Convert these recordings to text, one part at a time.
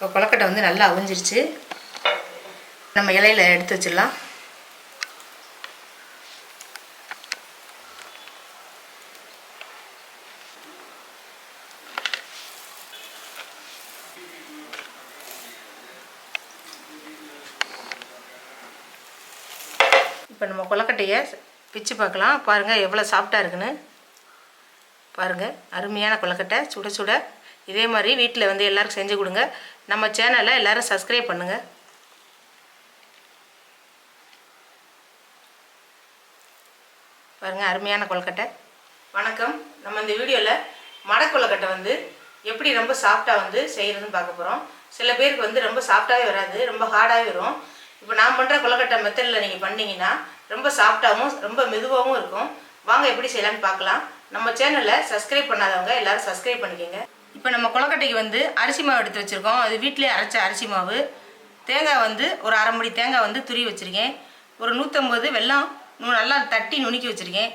இப்போ கொலக்கட்டை வந்து நல்லா அவிஞ்சிருச்சு. நம்ம இலையில எடுத்து வச்சிடலாம். இப்போ நம்ம கொலக்கட்டையை பிச்சு பார்க்கலாம். பாருங்கள் எவ்வளோ சாஃப்டாக இருக்குன்னு. பாருங்கள் அருமையான கொலக்கட்டை சுட சுட. இதே மாதிரி வீட்டில் வந்து எல்லாருக்கும் செஞ்சு கொடுங்க. நம்ம சேனலை எல்லோரும் சப்ஸ்கிரைப் பண்ணுங்கள் பாருங்கள் அருமையான கொலக்கட்டை வணக்கம். நம்ம இந்த வீடியோவில் மடை வந்து எப்படி ரொம்ப சாஃப்டாக வந்து செய்கிறதுன்னு பார்க்க போகிறோம் சில பேருக்கு வந்து ரொம்ப சாஃப்டாகவே வராது ரொம்ப ஹார்டாகவே வரும். இப்போ நான் பண்ணுற கொலக்கட்டை மெத்தடில் நீங்கள் பண்ணிங்கன்னா ரொம்ப சாஃப்டாகவும் ரொம்ப மெதுவாகவும் இருக்கும். வாங்க எப்படி செய்யலாம்னு பார்க்கலாம். நம்ம சேனலை சப்ஸ்கிரைப் பண்ணாதவங்க எல்லோரும் சப்ஸ்கிரைப் பண்ணிக்கோங்க. இப்போ நம்ம கொலக்கட்டைக்கு வந்து அரிசி மாவு எடுத்து வச்சுருக்கோம். அது வீட்டிலே அரைச்ச அரிசி மாவு. தேங்காய் வந்து ஒரு அரை முடி தேங்காய் வந்து துருவி வச்சுருக்கேன். ஒரு நூற்றம்பது வெல்லம் நல்லா தட்டி நுணுக்கி வச்சுருக்கேன்.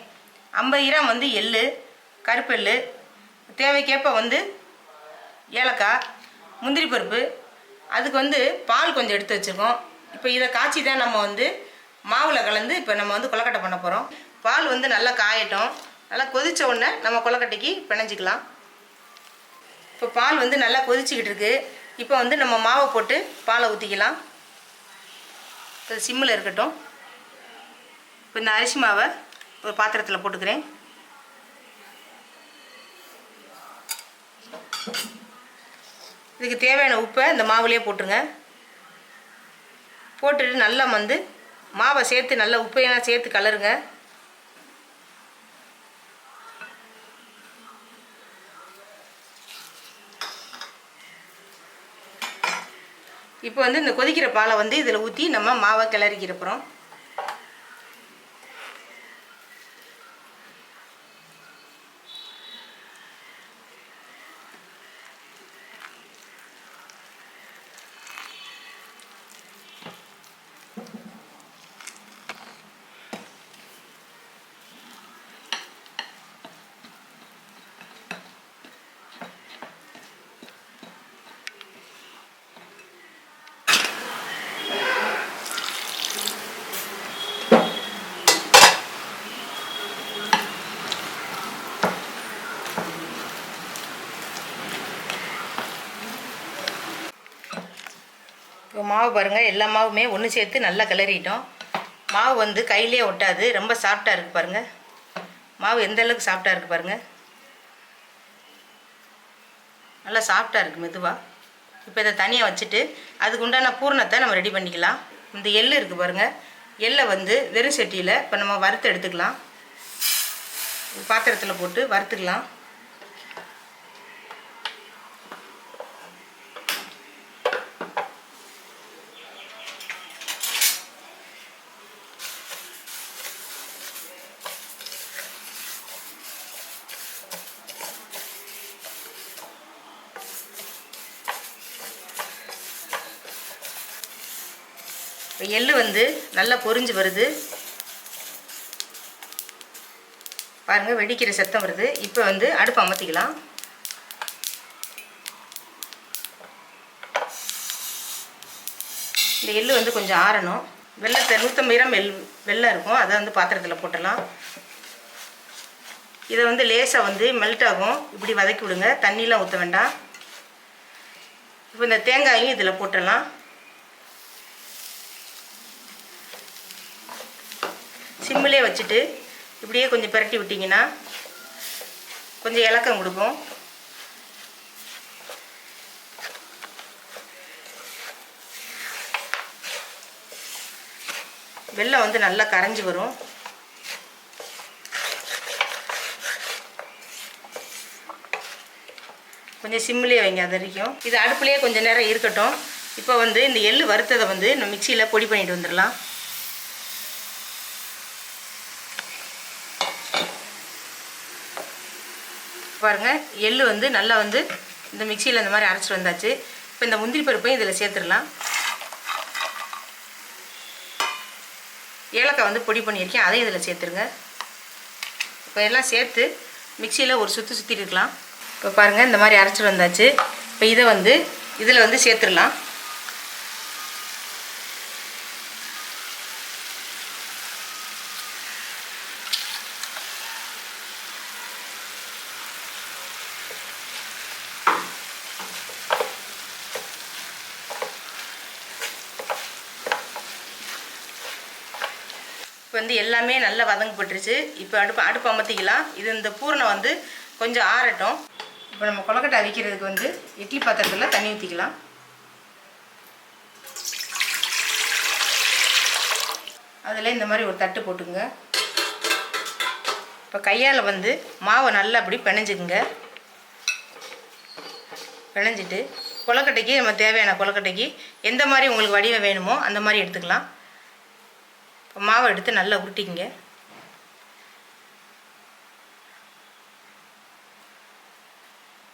ஐம்பது கிராம் வந்து எள் கருப்பெள்ளு தேவைக்கேற்ப வந்து ஏலக்காய் முந்திரி பருப்பு அதுக்கு வந்து பால் கொஞ்சம் எடுத்து வச்சுருக்கோம். இப்போ இதை காய்ச்சி தான் நம்ம வந்து மாவில் கலந்து இப்போ நம்ம வந்து கொலக்கட்டை பண்ண போகிறோம் பால் வந்து நல்லா காயட்டும். நல்லா கொதித்த உடனே நம்ம கொலக்கட்டைக்கு பிணைஞ்சிக்கலாம். இப்போ பால் வந்து நல்லா கொதிச்சுக்கிட்டு இருக்கு. இப்போ வந்து நம்ம மாவை போட்டு பாலை ஊற்றிக்கலாம் இப்போ சிம்மில் இருக்கட்டும். இப்போ இந்த அரிசி மாவை ஒரு பாத்திரத்தில் போட்டுக்கிறேன். இதுக்கு தேவையான உப்பை இந்த மாவுலேயே போட்டுருங்க. போட்டுட்டு நல்லா வந்து மாவை சேர்த்து நல்லா உப்பையெல்லாம் சேர்த்து கலருங்க. இப்போ வந்து இந்த கொதிக்கிற பாலை வந்து இதில் ஊற்றி நம்ம மாவை கிளறிக்கிறப்புறோம் மாவு பாருங்கள் எல்லா மாவுமே ஒன்று சேர்த்து நல்லா கிளறிட்டோம். மாவு வந்து கையிலே ஒட்டாது ரொம்ப சாஃப்டாக இருக்குது பாருங்கள் மாவு எந்த அளவுக்கு சாஃப்டாக இருக்குது பாருங்கள் நல்லா சாஃப்டாக இருக்குது மெதுவாக இப்போ இதை தனியாக வச்சுட்டு அதுக்கு உண்டான பூரணத்தை நம்ம ரெடி பண்ணிக்கலாம். இந்த எள் இருக்குது பாருங்கள் எள்ளை வந்து வெறும் சட்டியில் இப்போ நம்ம வறுத்து எடுத்துக்கலாம். பாத்திரத்தில் போட்டு வறுத்துக்கலாம். எள்ளு வந்து நல்லா பொறிஞ்சு வருது. பாருங்கள் வெடிக்கிற சத்தம் வருது. இப்போ வந்து அடுப்பு அமர்த்திக்கலாம். இந்த எள்ளு வந்து கொஞ்சம் ஆறணும். வெள்ளத்தை நூற்றம்பது கிராம் வெள் வெள்ளம் இருக்கும். அதை வந்து பாத்திரத்தில் போட்டலாம் இதை வந்து லேசாக வந்து மெல்ட் ஆகும். இப்படி வதக்கி விடுங்க. தண்ணிலாம் ஊற்ற வேண்டாம். இப்போ இந்த தேங்காயும் இதில் போட்டுடலாம். சிம்மிலே வச்சுட்டு இப்படியே கொஞ்சம் பிரட்டி விட்டிங்கன்னா கொஞ்சம் இலக்கம் கொடுக்கும். வெள்ளம் வந்து நல்லா கரைஞ்சி வரும். கொஞ்சம் சிம்மிலே வைங்க அது வரைக்கும். இது அடுப்புலேயே கொஞ்சம் நேரம் இருக்கட்டும். இப்போ வந்து இந்த எள் வறுத்ததை வந்து நம்ம மிக்சியில் பொடி பண்ணிட்டு வந்துடலாம். பாருங்கள் எள்ளு வந்து நல்லா வந்து இந்த மிக்சியில் இந்த மாதிரி அரைச்சிட்டு வந்தாச்சு. இப்போ இந்த முந்திரி பருப்பையும் இதில் சேர்த்துடலாம். ஏலக்காய் வந்து பொடி பண்ணியிருக்கேன். அதையும் இதில் சேர்த்துருங்க. இப்போ எல்லாம் சேர்த்து மிக்சியில் ஒரு சுற்றி சுற்றிட்டு இருக்கலாம். இப்போ பாருங்கள் இந்த மாதிரி அரைச்சிட்டு வந்தாச்சு. இப்போ இதை வந்து இதில் வந்து சேர்த்துடலாம். இப்போ வந்து எல்லாமே நல்லா வதங்கப்பட்டுருச்சு. இப்போ அடுப்பு அடுப்பு அமர்த்திக்கலாம். இது இந்த பூரணை வந்து கொஞ்சம் ஆறட்டும். இப்போ நம்ம கொலக்கட்டை அவிக்கிறதுக்கு வந்து இட்லி பாத்திரத்தில் தண்ணி ஊற்றிக்கலாம் அதில் இந்த மாதிரி ஒரு தட்டு போட்டுங்க இப்போ கையால் வந்து மாவை நல்லா அப்படி பிணைஞ்சுக்குங்க. பிணைஞ்சிட்டு கொலக்கட்டைக்கு நம்ம தேவையான கொலக்கட்டைக்கு எந்த மாதிரி உங்களுக்கு வடிவம் வேணுமோ அந்த மாதிரி எடுத்துக்கலாம். மாவை எடுத்து நல்லா உருட்டிக்கிங்க.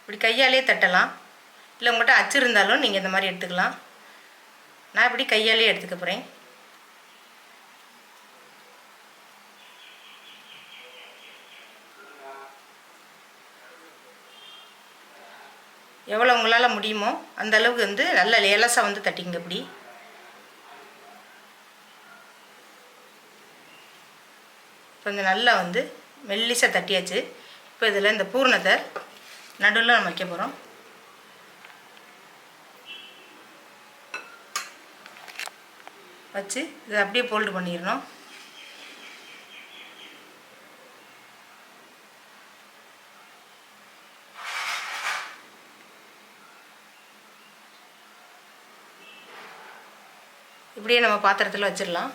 இப்படி கையாலே தட்டலாம். இல்லை உங்கள்கிட்ட அச்சு இருந்தாலும் நீங்கள் இந்த மாதிரி எடுத்துக்கலாம். நான் இப்படி கையாலே எடுத்துக்க போகிறேன் எவ்வளோ உங்களால் முடியுமோ அந்த அளவுக்கு வந்து நல்ல லேலஸாக வந்து தட்டிங்க இப்படி. கொஞ்சம் நல்லா வந்து மெல்லிசாக தட்டியாச்சு. இப்போ இதில் இந்த பூர்ணத்தை நடுவில் நம்ம வைக்க போகிறோம் வச்சு இதை அப்படியே போல்டு பண்ணிடணும். இப்படியே நம்ம பாத்திரத்தில் வச்சிடலாம்.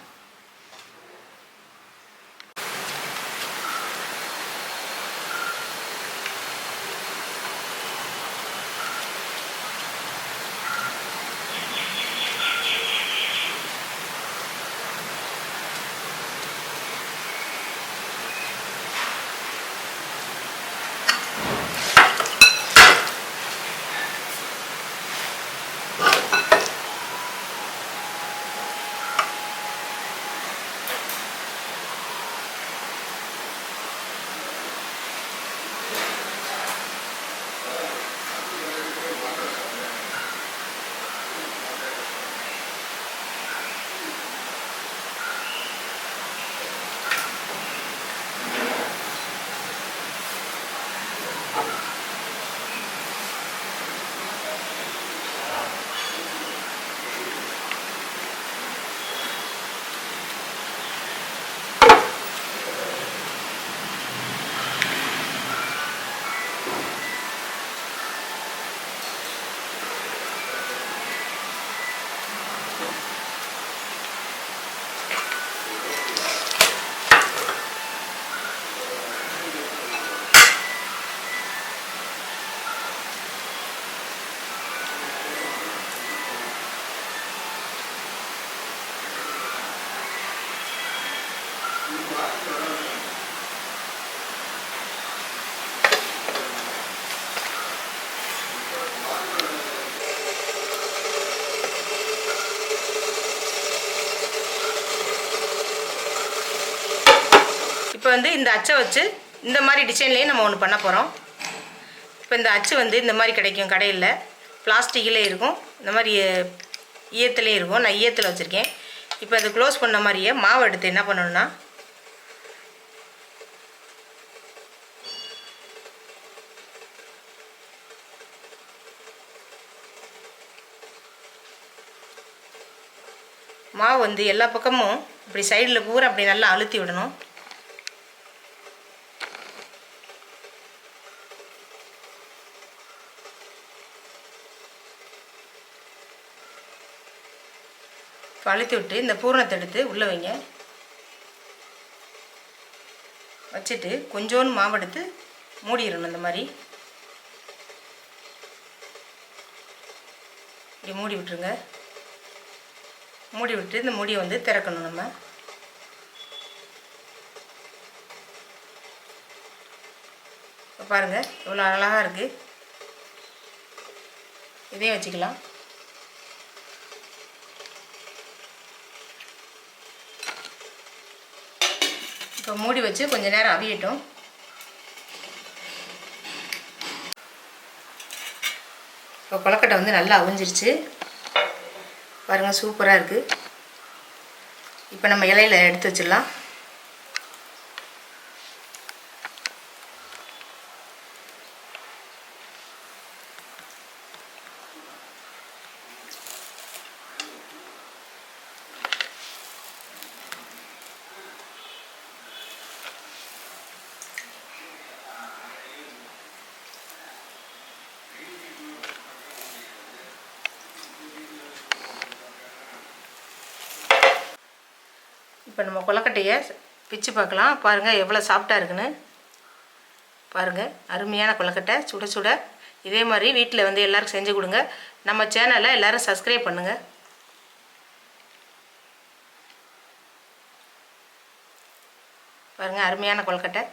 வந்து இந்த அச்சை வச்சு இந்த மாதிரி டிசைன்லேயே நம்ம ஒன்று பண்ண போகிறோம் இப்போ இந்த அச்சு வந்து இந்த மாதிரி கிடைக்கும் கடையில். பிளாஸ்டிக்கிலே இருக்கும். இந்த மாதிரி ஈயத்துலேயும் இருக்கும். நான் ஈயத்தில் வச்சுருக்கேன். இப்போ அதை க்ளோஸ் பண்ண மாதிரியே மாவு எடுத்து என்ன பண்ணணும்னா மாவு வந்து எல்லா பக்கமும் இப்படி சைடில் பூரா அப்படி நல்லா அழுத்தி விடணும். இப்போ அழுத்தி விட்டு இந்த பூரணத்தை எடுத்து உள்ளே வைங்க. வச்சுட்டு கொஞ்சோண்டு மாவெடுத்து மூடிடணும் இந்த மாதிரி. இப்படி மூடி விட்டுருங்க. மூடி விட்டு இந்த மூடியை வந்து திறக்கணும் நம்ம. பாருங்கள் இவ்வளோ அழகாக இருக்குது இதையும் வச்சுக்கலாம். இப்போ மூடி வச்சு கொஞ்சம் நேரம் அவியட்டும். இப்போ கொலக்கட்டை வந்து நல்லா அவிஞ்சிருச்சு. பாருங்கள் சூப்பராக இருக்குது இப்போ நம்ம இலையில எடுத்து வச்சிடலாம். இப்போ நம்ம கொலக்கட்டையை பிச்சு பார்க்கலாம். பாருங்கள் எவ்வளோ சாஃப்டாக இருக்குன்னு. பாருங்கள் அருமையான கொலக்கட்டை சுட சுட. இதே மாதிரி வீட்டில் வந்து எல்லோரும் செஞ்சு கொடுங்க. நம்ம சேனலை எல்லோரும் சப்ஸ்கிரைப் பண்ணுங்கள் பாருங்கள் அருமையான கொல்கட்டை